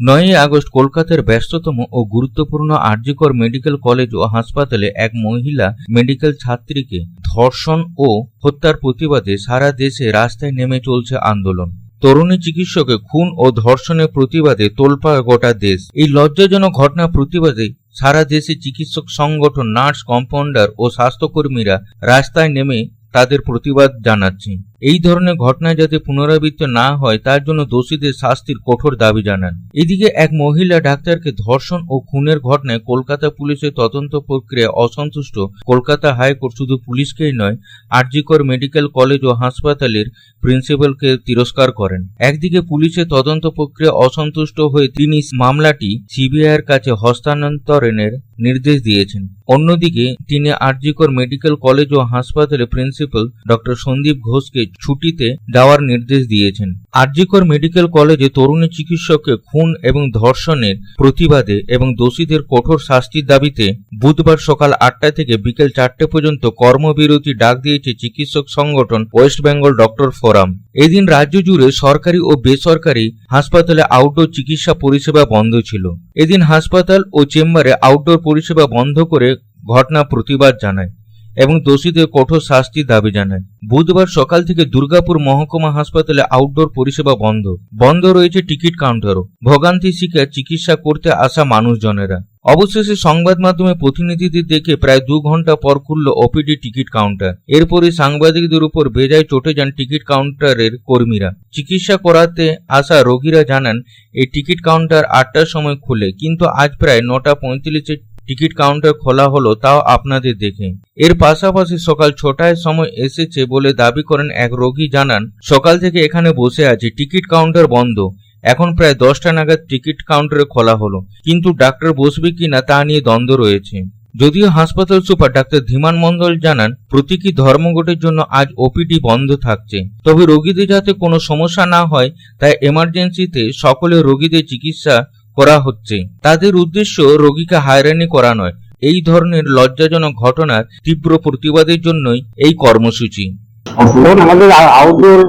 নয়ই আগস্ট কলকাতার ব্যস্ততম ও গুরুত্বপূর্ণ আরজিকর মেডিকেল কলেজ ও হাসপাতালে এক মহিলা মেডিকেল ছাত্রীকে ধর্ষণ ও হত্যার প্রতিবাদে সারা দেশে রাস্তায় নেমে চলছে আন্দোলন। তরুণী চিকিৎসকে খুন ও ধর্ষণের প্রতিবাদে তোলপাড় গোটা দেশ। এই লজ্জাজনক ঘটনার প্রতিবাদে সারা দেশে চিকিৎসক সংগঠন, নার্স, কম্পাউন্ডার ও স্বাস্থ্যকর্মীরা রাস্তায় নেমে তাদের প্রতিবাদ জানাচ্ছে। এই ধরনের ঘটনা যাতে পুনরাবৃত্তি না হয়, তার জন্য দোষীদের শাস্তির কঠোর দাবি জানান। এদিকে এক মহিলা ডাক্তারকে ধর্ষণ ও খুনের ঘটনায় কলকাতা পুলিশের তদন্ত প্রক্রিয়ায় অসন্তুষ্ট। কলকাতা হাইকোর্ট শুধু পুলিশকেই নয়, আরজিকর মেডিকেল কলেজ ও হাসপাতালের প্রিন্সিপালকে তিরস্কার করেন। একদিকে পুলিশের তদন্ত প্রক্রিয়া অসন্তুষ্ট হয়ে তিনি মামলাটি সিবিআইয়ের কাছে হস্তান্তরের নির্দেশ দিয়েছেন। অন্যদিকে তিনি আরজিকর মেডিকেল কলেজ ও হাসপাতালের প্রিন্সিপাল ডক্টর সন্দীপ ঘোষকে ছুটিতে দেওয়ার নির্দেশ দিয়েছেন। আরজিকর মেডিকেল কলেজে তরুণী চিকিৎসককে খুন এবং ধর্ষণের প্রতিবাদে এবং দোষীদের কঠোর শাস্তির দাবিতে বুধবার সকাল আটটা থেকে বিকেল চারটে পর্যন্ত কর্মবিরতি ডাক দিয়েছে চিকিৎসক সংগঠন ওয়েস্ট বেঙ্গল ডক্টর ফোরাম। এদিন রাজ্য জুড়ে সরকারি ও বেসরকারি হাসপাতালে আউটডোর চিকিৎসা পরিষেবা বন্ধ ছিল। এদিন হাসপাতাল ও চেম্বারে আউটডোর পরিষেবা বন্ধ করে ঘটনা প্রতিবাদ জানায়। এবং দোষীদের কঠোর শাস্তির দাবি জানায়। বুধবার সকাল থেকে দুর্গাপুর মহকুমা হাসপাতালে আউটডোর পরিষেবা বন্ধ। বন্ধ রয়েছে টিকিট কাউন্টারও। ভোগান্তি শিকার চিকিৎসা করতে আসা মানুষজনেরা। অবশেষে সংবাদ মাধ্যমে প্রতিনিধিদের দেখে প্রায় দু ঘণ্টা পর খুলল ওপিডি টিকিট কাউন্টার। এরপরই সাংবাদিকদের উপর বেজায় চটে যান টিকিট কাউন্টারের কর্মীরা। চিকিৎসা করাতে আসা রোগীরা জানান, এই টিকিট কাউন্টার আটটার সময় খুলে, কিন্তু আজ প্রায় নটা পঁয়তাল্লিশে টিকিট কাউন্টার খোলা হলো তাও আপনাদের দেখে। এর পাশাপাশি সকাল ছটায় সময় এসেছে বলে দাবি করেন এক রোগী, জানান, সকাল থেকে এখানে বসে আছে, টিকিট কাউন্টার বন্ধ। এখন প্রায় দশটা নাগাদ টিকিট কাউন্টারে খোলা হলো, কিন্তু ডাক্তার বসবে কিনা তা নিয়ে দ্বন্দ্ব রয়েছে। যদিও হাসপাতাল সুপার ডাক্তার ধীমান মণ্ডল জানান, প্রতীকী ধর্মঘটের জন্য আজ ওপিডি বন্ধ থাকছে। তবে রোগীদের যাতে কোনো সমস্যা না হয়, তাই এমার্জেন্সিতে সকলে রোগীদের চিকিৎসা করা হচ্ছে। তাদের উদ্দেশ্য রোগীকে হয়রানি করা নয়। এই ধরনের লজ্জাজনক ঘটনার তীব্র প্রতিবাদের জন্যই এই কর্মসূচি। আমাদের আউটডোর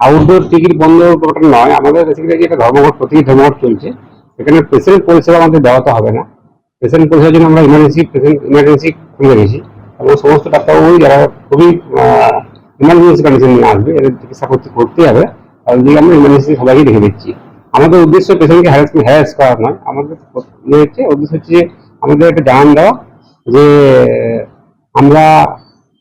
আউটডোর টিকিট বন্ধ করাটা নয়। আমাদের বেসিক্যালি যেটা ধর্মঘট প্রতি ধর্মঘট চলছে। এখানে পেশেন্ট পরিষেবা আমাদের দেওয়াতে হবে না। পেশেন্ট পরিষেবার জন্য আমরা ইমার্জেন্সি পেশেন্ট ইমার্জেন্সি খুলে রেখেছি এবং সমস্ত ডাক্তারবাবুই যারা খুবই ইমার্জেন্সি কন্ডিশন নিয়ে আসবে, এদের চিকিৎসা করতে, করতেই হবে। তাদের দিকে আমরা ইমার্জেন্সি সবাইকে রেখে দিচ্ছি। আমাদের উদ্দেশ্য পেশেন্টকে হ্যারাস হ্যারাস করা নয়। আমাদের হচ্ছে উদ্দেশ্য হচ্ছে যে আমাদের একটা জানান দেওয়া যে আমরা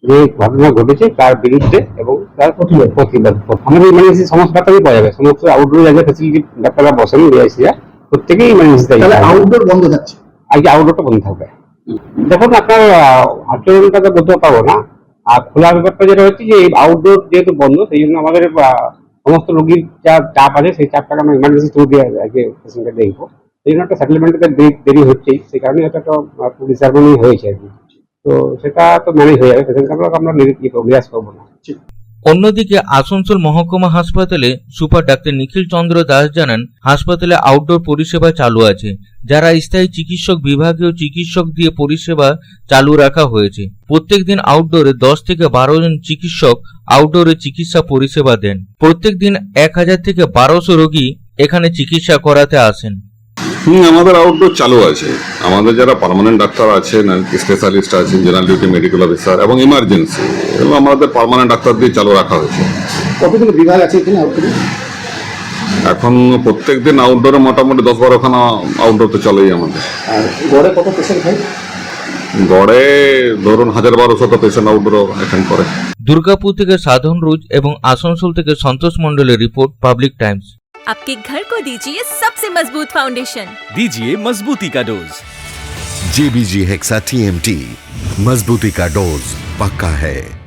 যে ঘটনা ঘটেছে তার বিরুদ্ধে এবং তার প্রতিবাদ। প্রতিবাদ। আমাদের ইমার্জেন্সি সমস্ত ডাক্তারই পাওয়া যাবে। সমস্ত আউটডোর জায়গায় ফেসিলিটি ডাক্তাররা বসেন ডিআইসিরা প্রত্যেকেই ইমার্জেন্সি তাহলে আউটডোর বন্ধ থাকছে। আজকে আউটডোরটা বন্ধ থাকবে। দেখুন আপনার আচরণটা তো বলতে পারব না। আর খোলা ব্যাপারটা যেটা হচ্ছে যে আউটডোর যেহেতু বন্ধ সেই জন্য আমাদের সমস্ত রোগীর যা চাপ আছে, সেই চাপটাকে আমরা ইমার্জেন্সি থ্রু দিয়ে আগে পেশেন্টকে দেখব। সেই জন্য একটা সেটেলমেন্টের দেরি হচ্ছেই। সেই কারণে এটা একটা পুলিশ হয়েছে আর কি। তো সেটা তো ম্যানেজ হয়ে যাবে। পেশেন্টকে আমরা আমরা করব না। অন্যদিকে আসানসোল মহকুমা হাসপাতালে সুপার ডাক্তার নিখিল চন্দ্র দাস জানান, হাসপাতালে আউটডোর পরিষেবা চালু আছে, যারা স্থায়ী চিকিৎসক বিভাগীয় চিকিৎসক দিয়ে পরিষেবা চালু রাখা হয়েছে। প্রত্যেক দিন আউটডোরে দশ থেকে বারো জন চিকিৎসক আউটডোরে চিকিৎসা পরিষেবা দেন। প্রত্যেক দিন এক হাজার থেকে বারোশো রোগী এখানে চিকিৎসা করাতে আসেন। হুম আমাদের আউটডোর চালু আছে। আমাদের যারা পার্মানেন্ট ডাক্তার আছেন স্পেশালিস্ট আছেন জেনারেল ডিউটি মেডিকেল অফিসার এবং ইমার্জেন্সি এবং আমাদের পার্মানেন্ট ডাক্তার দিয়ে চালু রাখা হয়েছে। কতগুলো বিভাগ আছে এখানে এখন প্রত্যেক দিন আউটডোরে মোটামুটি দশ বারোখানা আউটডোর তো চলেই আমাদের। গড়ে কত পেশেন্ট গড়ে ধরুন হাজার বারোশো তো পেশেন্ট আউটডোর এখানে করে। দুর্গাপুর থেকে সাধন রুজ এবং আসানসোল থেকে সন্তোষ মণ্ডলের রিপোর্ট পাবলিক টাইমস आपके घर को दीजिए सबसे मज़बूत फाउंडेशन दीजिए मजबूती का डोज। जेबीजी हेक्सा टीएमटी मजबूती का डोज पक्का है।